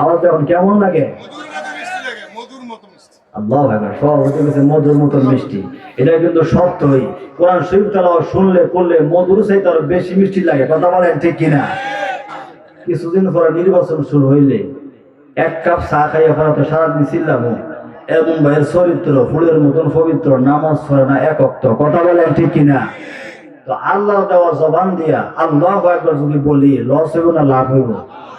আওয়াজ এখন কেমন লাগে? আল্লাহ মধুর মতন মিষ্টি। এটা কিন্তু সত্যই কোরআন শরীফ তেলাওয়াত শুনলে, করলে মধুর চাইতে আরও বেশি মিষ্টি লাগে। কথা বলেন ঠিক কিনা? কিছুদিন পরে নির্বাচন শুরু হইলে এক কাপ চা খাইয়া ফেলা তো সারাদিন ছিলাম এবং ভাইয়ের চরিত্র, ফুলের মতন পবিত্র, নামাজ পড়ে না একক্ত কথা বলেন ঠিক কিনা? তো আল্লাহ দেওয়া জবান দিয়া আল্লাহ একবার যদি বলি, লস হইব না, লাভ হইব?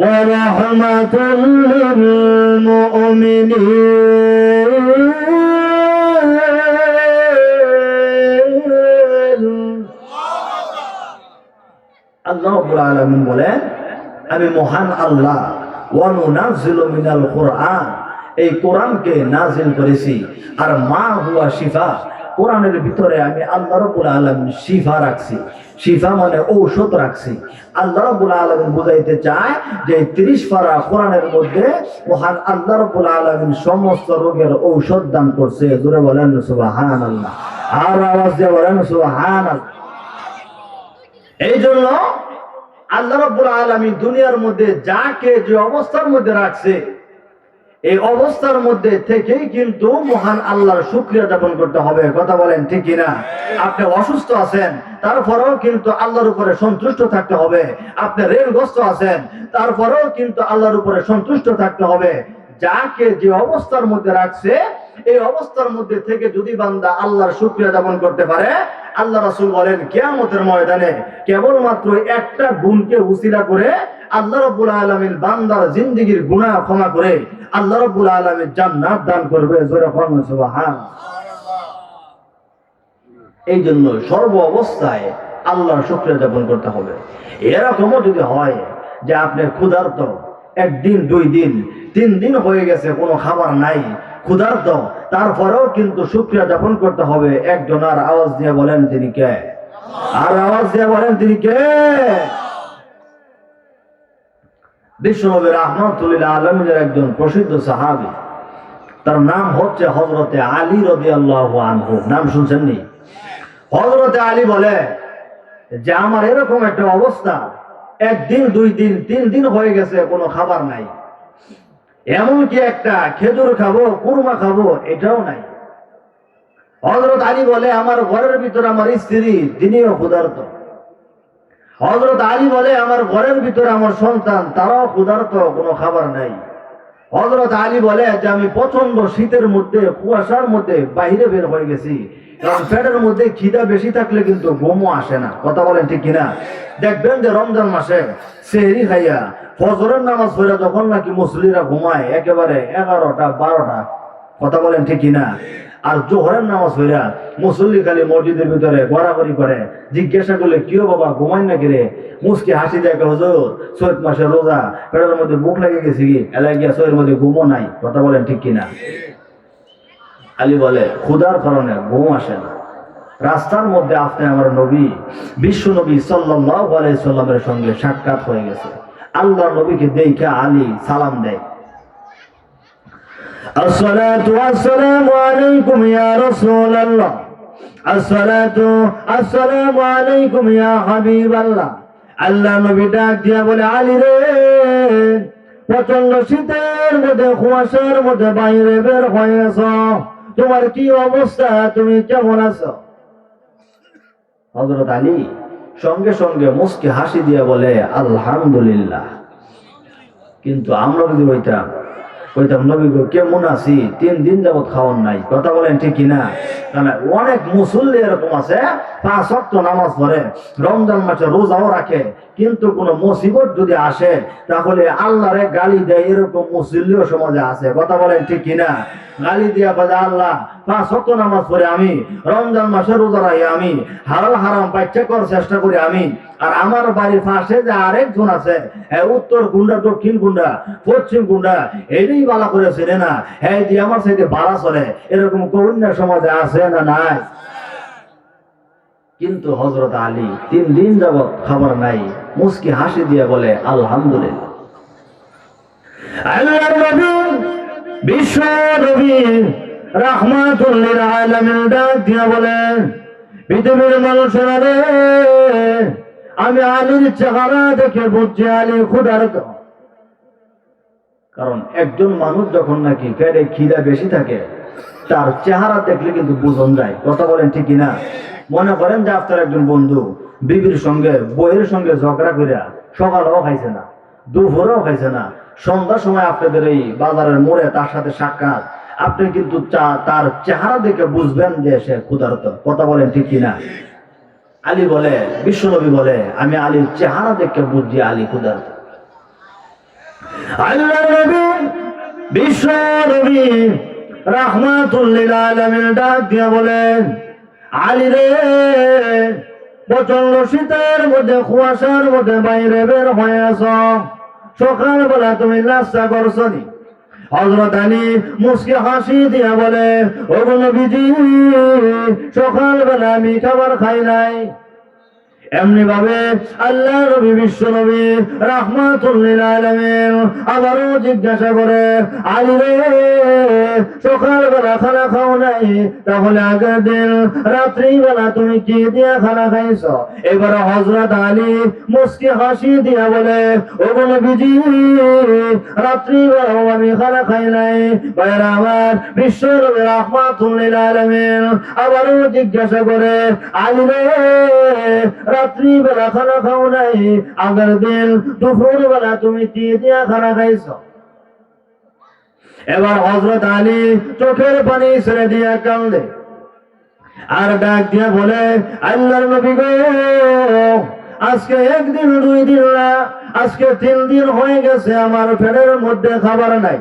ورحمة للمؤمنين আল্লাহ রাব্বুল আলামিন বলেন আমি মহান আল্লাহ ওয়ানুনাজিলু মিনাল কোরআন এই কোরআনকে নাজিল করেছি আর মা হুয়া শিফা কোরআনের ভিতরে আমি আল্লাহ রাব্বুল আলামিন শিফা রাখছি। শিফা মানে ঔষধ রাখছি। আল্লাহ রাব্বুল আলামিন বুঝাইতে চায় যে 30 পারা কোরআনের মধ্যে মহান আল্লাহ রাব্বুল আলামিন সমস্ত রোগের ঔষধ দান করছে। জোরে বলেন, সুবহানাল্লাহ। আর আওয়াজ দিয়ে বলেন, সুবহানাল্লাহ। এই জন্য আল্লাহ রব্বুল আলমী দুনিয়ার মধ্যে যাকে যে অবস্থার মধ্যে রাখছে এই অবস্থার মধ্যে থেকেই কিন্তু মহান আল্লাহর শুক্রিয়া যাপন করতে হবে। কথা বলেন, ঠিক কিনা? আপনি অসুস্থ আছেন, তারপরেও কিন্তু আল্লাহর উপরে সন্তুষ্ট থাকতে হবে। আপনি রেলগ্রস্ত আছেন, তারপরেও কিন্তু আল্লাহর উপরে সন্তুষ্ট থাকতে হবে। যাকে যে অবস্থার মধ্যে রাখছে, এই অবস্থার মধ্যে থেকে যদি বান্দা আল্লাহর শুক্রিয়া যাপন করতে পারে, আল্লাহ রাসূল বলেন, কিয়ামতের ময়দানে কেবলমাত্র একটা গুণকে উসিলা করে আল্লাহ রাব্বুল আলামিন বান্দার জিন্দেগীর গুনাহ ক্ষমা করে আল্লাহ রাব্বুল আলামিন জান্নাত দান করবে এই জন্য সর্ব অবস্থায় আল্লাহর শুক্রিয়া যাপন করতে হবে। এরকমও যদি হয় যে আপনি ক্ষুধার্ত, একদিন, দুই দিন, তিন দিন হয়ে গেছে, কোনো খাবার নাই, ক্ষুধার্ত, তারপরেও কিন্তু শুক্রিয়া যাপন করতে হবে। একজনার আওয়াজ দিয়ে বলেন তিনি কে? আর আওয়াজ দিয়ে বলেন তিনি কে? বিশ্বনবীর আহমদুল্লাহ আলমের একজন প্রসিদ্ধ সাহাবি। তার নাম হচ্ছে হজরতে আলী রবি আল্লাহ আনহু। নাম শুনছেন নি হজরতে আলী বলে যে, আমার এরকম একটা অবস্থা। একদিন, দুই দিন, তিন দিন হয়ে গেছে, কোনো খাবার নাই। এমনকি একটা খেজুর খাব, কুরমা খাব, এটাও নাই। হজরত আলী বলে, আমার ঘরের ভিতরে আমার স্ত্রী তিনিও ক্ষুধার্ত। হজরত আলী বলে, আমার ঘরের ভিতরে আমার সন্তান, তারাও ক্ষুধার্ত, কোনো খাবার নাই। হজরত আলী বলে যে, আমি প্রচণ্ড শীতের মধ্যে, কুয়াশার মধ্যে বাইরে বের হয়ে গেছি। কারণ পেটের মধ্যে খিদা বেশি থাকলে কিন্তু ঘুমও আসে না। কথা বলেন ঠিক কিনা? দেখবেন যে, রমজান মাসে সেহরি খাইয়া ফজরের নামাজ পড়ে যখন নাকি মুসলিরা ঘুমায়, একেবারে এগারোটা, বারোটা। কথা বলেন ঠিক কিনা? আর জোহরের নামাজ পড়া মুসল্লি খালি মসজিদের ভিতরে গড়াগড়ি করে, জিজ্ঞাসা করলে কিও বাবা, ঘুমাই নাকি রে? মুসকি হাসি দেখে হুজুর চৈত মাসের রোজা, পেটের মধ্যে বুক লেগে গেছে কি? এলাই গিয়া শরীরের মধ্যে ঘুমও নাই, কথা বলেন ঠিক কিনা? আলী বলে ক্ষুধার কারণে ঘুম আসে না। রাস্তার মধ্যে আপনি আমার নবী, বিশ্ব নবী সাল্লাহ সাল্লামের সঙ্গে সাক্ষাৎ হয়ে গেছে। আল্লাহ নবীকে দেখে আলী সালাম দেয়। الصلاة والسلام عليكم يا رسول الله الصلاة السلام عليكم يا حبيب الله আল্লাহ নবী ডাক দিয়া বলে আলী রে প্রচন্ড শীতের মধ্যে কুয়াশার মধ্যে বাইরে বের হয়েছ তোমার কি অবস্থা তুমি কেমন আছো হজরত আলী সঙ্গে সঙ্গে মুসকে হাসি দিয়ে বলে আলহামদুলিল্লাহ কিন্তু আমরা যদি বইতাম কইতাম নবী গো কেমন আছি? তিন দিন যাবত খাওয়ান নাই। কথা বলেন ঠিক কিনা? তাহলে অনেক মুসল্লি এরকম আছে তা অক্ট নামাজ পড়ে, রমজান মাসে রোজাও রাখে, কিন্তু কোন মুসিবত যদি আসে, তাহলে আল্লাহরে গালি দেয় এরকম মুসল্লিও সমাজে আছে। কথা বলেন ঠিক কিনা? গালি দিয়া বাজে আল্লাহ পাঁচ শত নামাজ পড়ে আমি। রমজান মাসে রোজা রাখি আমি। হালাল হারাম পাইচা করার চেষ্টা করি আমি। আর আমার বাড়ির পাশে যে আরেকজন আছে হ্যাঁ উত্তর গুন্ডা, দক্ষিণ গুন্ডা, পশ্চিম গুন্ডা এটাই বালা করে চেনে না। হ্যাঁ যে আমার সাথে বাড়া চলে। এরকম কন্যা সমাজে আছে না নাই? কিন্তু হজরত আলী তিন দিন যাবৎ খাবার নাই। মুস্কি হাসি দিয়ে বলে, আলহামদুলিল্লাহ। বিশ্ব নবী রাহমাতুল্লিল আলামিন ডাক দিয়া বলেন পৃথিবীর মানুষেরা রে আমি আলীর চেহারা দেখে বুঝছি আলী খুদার কারণ একজন মানুষ যখন নাকি পেটে খিদা বেশি থাকে, তার চেহারা দেখলে কিন্তু বুঝন যায়। কথা বলেন ঠিক না মনে করেন যে আপনার একজন বন্ধু বিবির সঙ্গে, বইয়ের সঙ্গে ঝগড়া করিয়া সকালেও খাইছে না, দুপুরেও খাইছে না, সন্ধ্যার সময় আপনাদের এই বাজারের মোড়ে তার সাথে সাক্ষাৎ আপনি কিন্তু তার চেহারা দেখে বুঝবেন যে সে ক্ষুধার্ত। কথা বলেন ঠিক কিনা? আলী বলে, বিশ্বনবী বলে, আমি আলীর চেহারা দেখে বুঝছি আলী ক্ষুধার্ত। বিশ্ব ডাক বলেন, আলী রে মধ্যে, কুয়াশার মধ্যে সকালবেলা তুমি নাস্তা করছ হজরত আলী মুসকে হাসি দিয়া বলে ও নবীজি সকালবেলা আমি খাবার খাই নাই। এমনি ভাবে আল্লাহ নবী, বিশ্ব নবী রাহমাতুল্লিল আলামিন আবারও জিজ্ঞাসা করে, আলী রে, সকালবেলা খানা খাও নাই? তাহলে আগের দিন রাত্রিবেলা তুমি কি দিয়া খানা খাইছ? এবার হজরত আলী মুস্কি হাসি দিয়া বলে, ও নবীজি, রাত্রিবেলাও আমি খানা খাই নাই। ভাইরা আমার বিশ্ব নবী রাহমাতুল্লিল আলামিন আবারও জিজ্ঞাসা করে, আলী রে রাত্রি বেলা খানা খাও নাই, আগের দিন দুপুর বেলা তুমি কি দিয়া খানা খাইছ। এবার হজরত আলী চোখের পানি ছেড়ে দিয়া কান্দে। আর ডাক দিয়া বলে, আল্লাহর নবী গো, আজকে একদিন দুই দিন না, আজকে তিন দিন হয়ে গেছে, আমার পেটের মধ্যে খাবার নাই।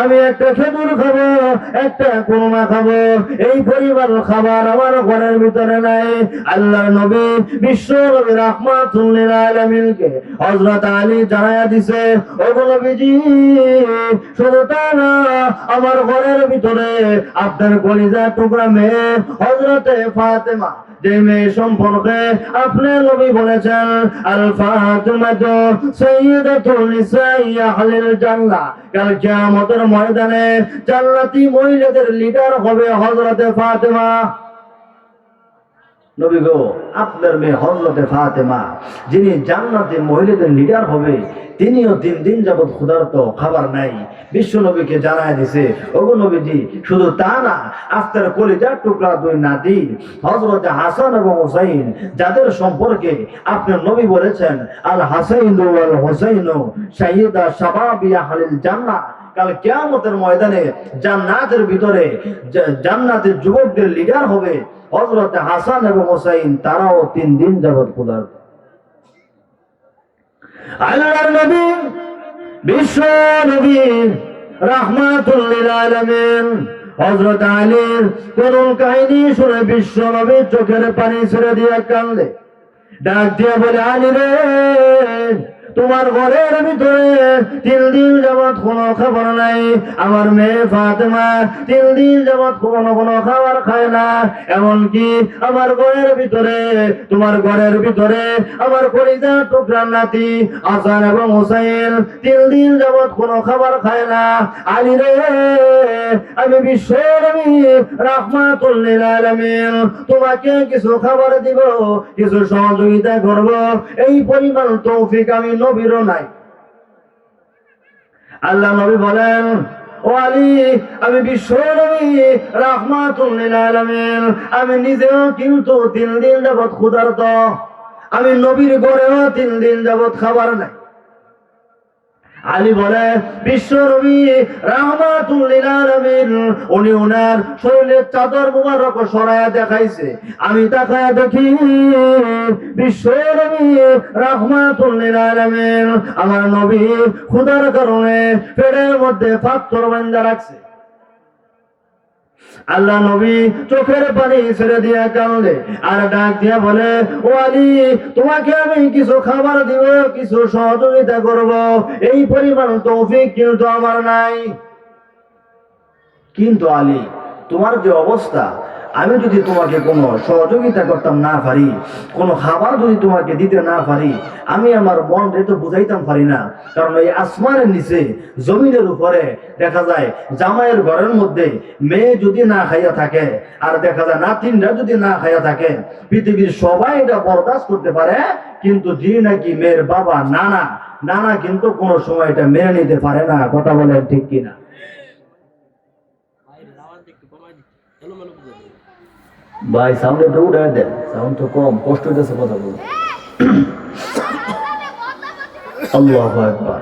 আমি একটা খেজুর খাব, একটা কুরমা খাব, এই পরিবার খাবার আমার ঘরের ভিতরে নাই। নবী বিশ্ব নবী আলী জানায়া দিছে শুধু তা না, আমার ঘরের ভিতরে আপনার কলিজা টুকরা মেয়ে হযরতে ফাতেমা, যে মেয়ে সম্পর্কে আপনি নবী বলেছেন আল ময়দানে জান্নাতি মহিলাদের লিডার হবে হযরতে ফাতেমা। নবী গো, আপনার মেয়ে হজরতে ফাতেমা, যিনি জান্নাতে মহিলাদের লিডার হবে, তিনিও তিন দিন যাবৎ ক্ষুধার্ত খাবার নাই। বিশ্ব নবীকে জানায় দিছে, ওগো নবীজি, শুধু তা না আফতার কলিজার টুকরা দুই নাতি, হজরতে হাসান এবং হুসাইন, যাদের সম্পর্কে আপনার নবী বলেছেন, আল হাসাইন আল হুসাইন শাহিদা শাবাবিয়া হালিল জান্নাহ। কাল কেয়ামতের ময়দানে জান্নাতের ভিতরে জান্নাতের যুবকদের লিডার হবে হজরত হাসান এবং হোসাইন, তারাও তিন দিন যাবৎ ক্ষুধার্ত আল্লাহর নবী, বিশ্ব নবী রাহমাতুল্লিল আলামিন, হযরত আলীর করুণ কাহিনী শুনে বিশ্ব নবী চোখের পানি ছেড়ে দিয়ে কান্দে ডাক দিয়ে বলে, আলী রে তোমার ঘরের ভিতরে তিন দিন যাবৎ কোনো খাবার নাই। আমার মেয়ে ফাতেমা তিন দিন যাবৎ কোনো কোনো খাবার খায় না। এমনকি আমার ঘরের ভিতরে, তোমার ঘরের ভিতরে আমার পরিজা টুকরা নাতি আসান এবং হোসাইন তিন দিন যাবৎ কোনো খাবার খায় না। আলী রে, আমি বিশ্ব নবী রাহমাতুল্লিল আলামিন, তোমাকে কিছু খাবার দিব, কিছু সহযোগিতা করব। এই পরিমাণ তৌফিক আমি নবীরও নাই। আল্লাহ নবী বলেন, ও আলী, আমি বিশ্ব নবী রাহমাতুল্লিল আলামিন। আমি নিজেও কিন্তু তিন দিন যাবত ক্ষুধার্ত। আমি নবীর গড়েও তিন দিন যাবত খাবার নাই। আলী বলে, বিশ্ব রবি আলামিন, উনি ওনার শরীরের চাদর মুবারক সরায়া দেখাইছে। আমি তাকায় দেখি, বিশ্ব নবী রাহমাতুল্লিল আমার নবী খুদার কারণে পেটের মধ্যে পাথর বান্ধা রাখছে। আল্লাহ নবী চোখের পানি ছেড়ে দিয়ে কান্দে আর ডাক দিয়া বলে, ও আলি, তোমাকে আমি কিছু খাবার দিব, কিছু সহযোগিতা করব। এই পরিমাণ তৌফিক কিন্তু আমার নাই। কিন্তু আলী, তোমার যে অবস্থা আমি যদি তোমাকে কোনো সহযোগিতা করতাম না পারি, কোনো খাবার যদি তোমাকে দিতে না পারি, আমি আমার মন তো বুঝাইতাম পারি না। কারণ এই আসমানের নিচে, জমিনের উপরে দেখা যায়, জামাইয়ের ঘরের মধ্যে মেয়ে যদি না খাইয়া থাকে, আর দেখা যায় নাতিনরা যদি না খাইয়া থাকে, পৃথিবীর সবাই এটা বরদাস্ত করতে পারে, কিন্তু যে নাকি মেয়ের বাবা নানা নানা কিন্তু কোনো সময় এটা মেনে নিতে পারে না। কথা বলে ঠিক কিনা? ভাই সাউন্ড একটু উঠে দেন। সাউন্ড তো কম, কষ্ট হইতেছে কথা বলতে। আল্লাহ একবার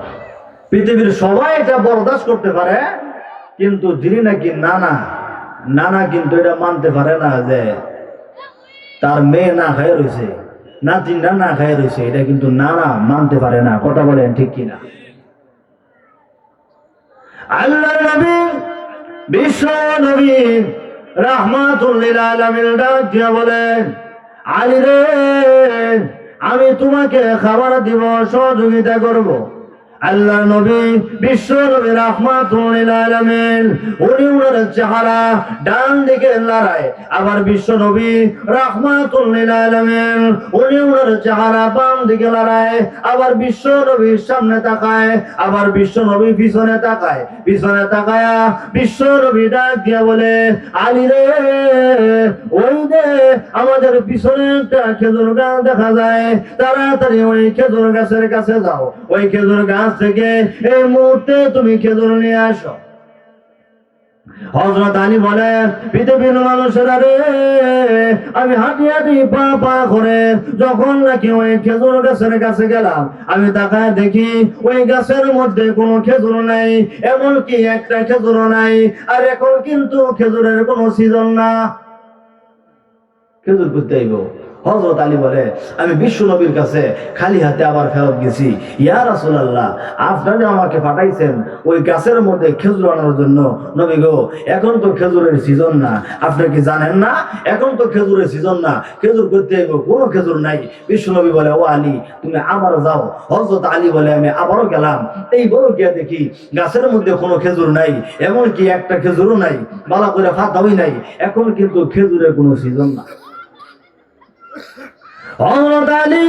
পৃথিবীর সবাই এটা বরদাস্ত করতে পারে, কিন্তু যিনি নাকি নানা নানা কিন্তু এটা মানতে পারে না যে তার মেয়ে না খায় রয়েছে নাতিনরা না খায় রয়েছে, এটা কিন্তু নানা মানতে পারে না, কথা বলেন ঠিক কিনা? আল্লাহ নবী, বিশ্ব নবী রাহমাতুল্লিল আলামিন ডাক দিয়া বলেন আলী রে আমি তোমাকে খাবার দিব সহযোগিতা করব। আল্লাহ নবী, বিশ্ব নবী রাহমাতুল্লিল আলামিন চেহারা ডান দিকে লড়ায় আবার বিশ্ব নবী রাহমাতুল্লিল আলামিন, উনি উনার চেহারা বাম দিকে লড়ায় আবার বিশ্ব নবীর সামনে তাকায়, আবার বিশ্ব নবী পিছনে তাকায়। পিছনে তাকায়া বিশ্ব নবী ডাক দিয়া বলে, আলী রে, ওই দে আমাদের পিছনে একটা খেজুর গাছ দেখা যায়, তাড়াতাড়ি ওই খেজুর গাছের কাছে যাও। ওই খেজুর গাছ থেকে এই মুহূর্তে তুমি খেজুর নিয়ে আসো। হজরত আলী বলে পৃথিবীর রে, আমি হাঁটি হাঁটি পা পা করে যখন নাকি ওই খেজুর গাছের কাছে গেলাম, আমি তাকায় দেখি ওই গাছের মধ্যে কোনো খেজুর নাই, এমনকি একটা খেজুর নাই, আর এখন কিন্তু খেজুরের কোনো সিজন না। খেজুর করতে আইব। হজরত আলী বলে, আমি বিশ্ব নবীর কাছে খালি হাতে আবার ফেরত গেছি। ইয়া রাসূলুল্লাহ, আপনারা আমাকে পাঠাইছেন ওই গাছের মধ্যে খেজুর আনার জন্য। নবী গো, এখন তো খেজুরের সিজন না। আপনি কি জানেন না? এখন তো খেজুরের সিজন না। খেজুর করতে কোনো খেজুর নাই। বিশ্ব নবী বলে, ও আলী, তুমি আবার যাও। হজরত আলী বলে, আমি আবারও গেলাম। এই বড় গিয়ে দেখি, গাছের মধ্যে কোনো খেজুর নাই, এমনকি একটা খেজুরও নাই। বালা করে ফাতাওই নাই। এখন কিন্তু খেজুরের কোনো সিজন না। হযরত আলী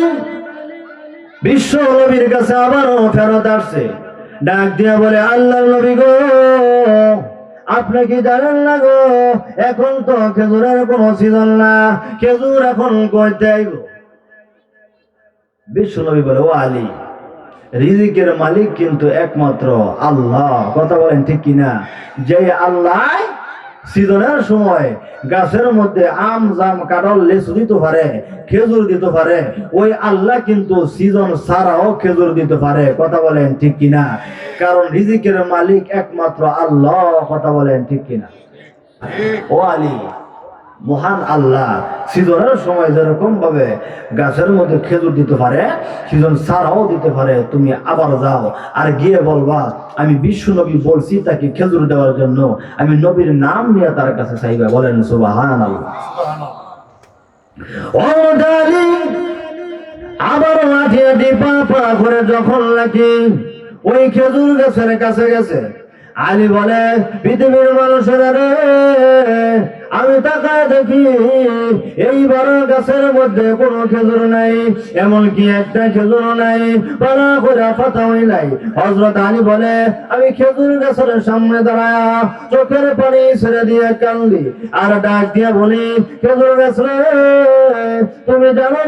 বিশ্ব নবীর কাছে আবারও ফেরত আসছে। ডাক দিয়া বলে, আল্লাহর নবী গো, আপনি কি জানেন না গো, এখন তো খেজুরের কোনো সিজন না। খেজুর এখন কইতে বিশ্ব নবী বলে, ও আলী, রিজিকের মালিক কিন্তু একমাত্র আল্লাহ। কথা বলেন ঠিক কিনা? যে আল্লাহ সিজনের সময় গাছের মধ্যে আম, জাম, কাঁঠাল, লেচু দিতে পারে, খেজুর দিতে পারে। ওই আল্লাহ কিন্তু সিজন ছাড়াও খেজুর দিতে পারে। কথা বলেন ঠিক কিনা? কারণ রিজিকের মালিক একমাত্র আল্লাহ, কথা বলেন ঠিক কিনা? ও আলী মহান আল্লাহ। সিজনের সময় যেরকম ভাবে গাছের মধ্যে খেজুর দিতে পারে, সিজন ছাড়াও দিতে পারে, তুমি আবার যাও আর গিয়ে বলবা, আমি বিশ্ব নবী বলছি তাকে খেজুর দেওয়ার জন্য। আমি নবীর নাম নিয়ে তার কাছে চাইবা। বলেন সুবাহান আবার মাঠে ডিপা পা করে যখন নাকি ওই খেজুর গাছের কাছে গেছে, আলী বলে, পৃথিবীর মানুষেরা রে তাকায় দেখি, এই বড় গাছের মধ্যে কোনো খেজুর নাই, এমনকি একটা খেজুর নাই। পাড়া করে পাতাই নাই। হজরত আলী বলে, আমি খেজুর গাছের সামনে দাঁড়ায়া চোখের পানি ছেড়ে দিয়ে কান্দি আর ডাক দিয়ে বলি, খেজুর গাছ তুমি জানো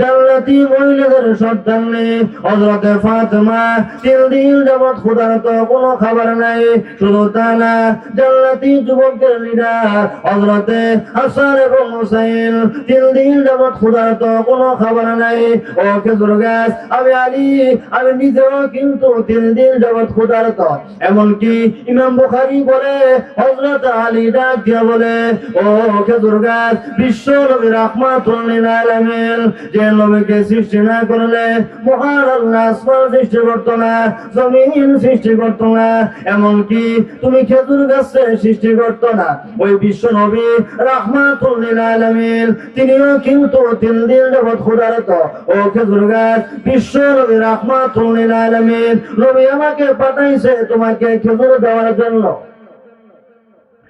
জান্নাতি মহিলাদের সন্তান নেই? হজরতে ফাতেমা তিন দিন যাবৎ ক্ষুধার্ত কোনো খাবার নাই, শুধু তা না, জান্নাতি যুবকদের লিডার হজরতে হাসান এবং হুসাইন তিন দিন যাবৎ ক্ষুধার্ত, কোনো খাবার নাই। ও খেজুর গাছ, আমি আলী, আমি নিজেও কিন্তু তিন দিন যাবৎ ক্ষুধার্ত। এমনকি ইমাম বুখারী বলে হজরত আলী ডাক দিয়া বলে, ও খেজুর গাছ, বিশ্ব নবী রাহমাতুল লিল আলামিন, যে নবীকে সৃষ্টি না করলে মহান আল্লাহ সৃষ্টি করতো না, জমিন সৃষ্টি করতো না। এমনকি তুমি খেজুর গাছের সৃষ্টি করতো না। ওই বিশ্ব নবী রাহমাতুল লিল আলামিন তিনিও কিন্তু তিন দিন যাবৎ ক্ষুধারত। ও খেজুর গাছ বিশ্ব নবী রাহমাতুল লিল আলামিন নবী আমাকে পাঠাইছে তোমাকে খেজুর দেওয়ার জন্য।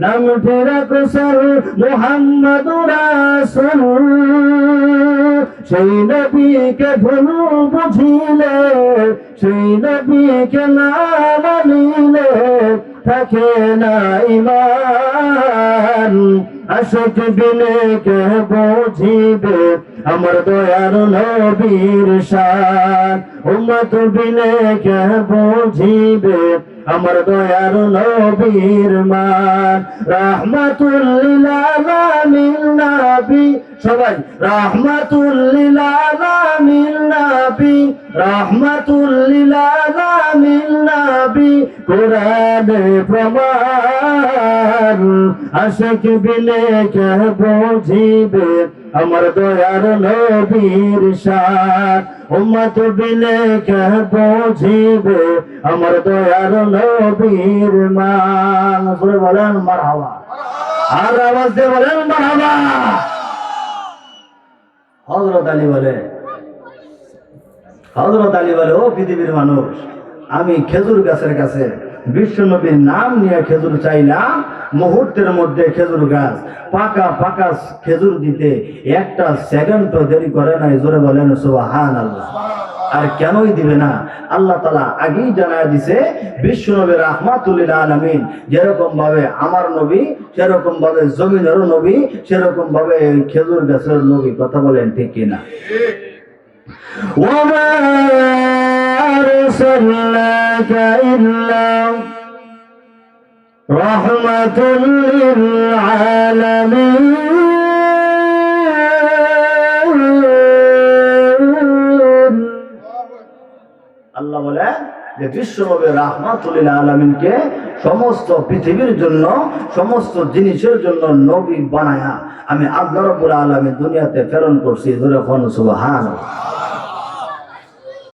নাম ফেরা কুশল মোহাম্মদ সেই নবীকে ভুল বুঝিলে, সেই নবীকে না মানিলে, থাকে না ইমান আশক বিনে কে বুঝিবে, আমার দয়ার নবীর শান। উম্মত বিলে কে বুঝিবে? আমার দয়ার নবীর মান। রাহমাতুল লিল আলামিন নবী সবাই রাহমাতুল লিল আলামিন কোরআনে প্রমাণ, আশিক বিনে কে বুঝিবে, আমার দয়ার নবীর শান। উম্মত বিনে কে বুঝিবে, আমার দয়ার নবীর মান। বলেন মারহাবা। আর আওয়াজ দিয়ে বলেন, মারহাবা। হযরত আলী বলে হজরত আলী বলে, ও পৃথিবীর মানুষ, আমি খেজুর গাছের কাছে বিশ্ব নবীর নাম নিয়ে খেজুর চাইলাম। মুহূর্তের মধ্যে খেজুর গাছ পাকা পাকা খেজুর দিতে একটা সেকেন্ড দেরি করে নাই। জোরে বলেন সুবহান আল্লাহ আর কেনই দিবে না আল্লাহ তালা আগেই জানায় দিছে বিশ্ব নবী রাহমাতুল্লিল আলমিন যেরকম ভাবে আমার নবী সেরকম ভাবে জমিনেরও নবী সেরকম ভাবে এই খেজুর গাছের নবী কথা বলেন ঠিক কিনা وما أرسلناك إلا رحمة للعالمين যে বিশ্বনবী রাহমাতুল্লিল আলমিনকে সমস্ত পৃথিবীর জন্য, সমস্ত জিনিসের জন্য নবী বানায়া আমি আল্লাহ রব্বুল আলমী দুনিয়াতে প্রেরণ করছি। ধরে ফোন সুবহান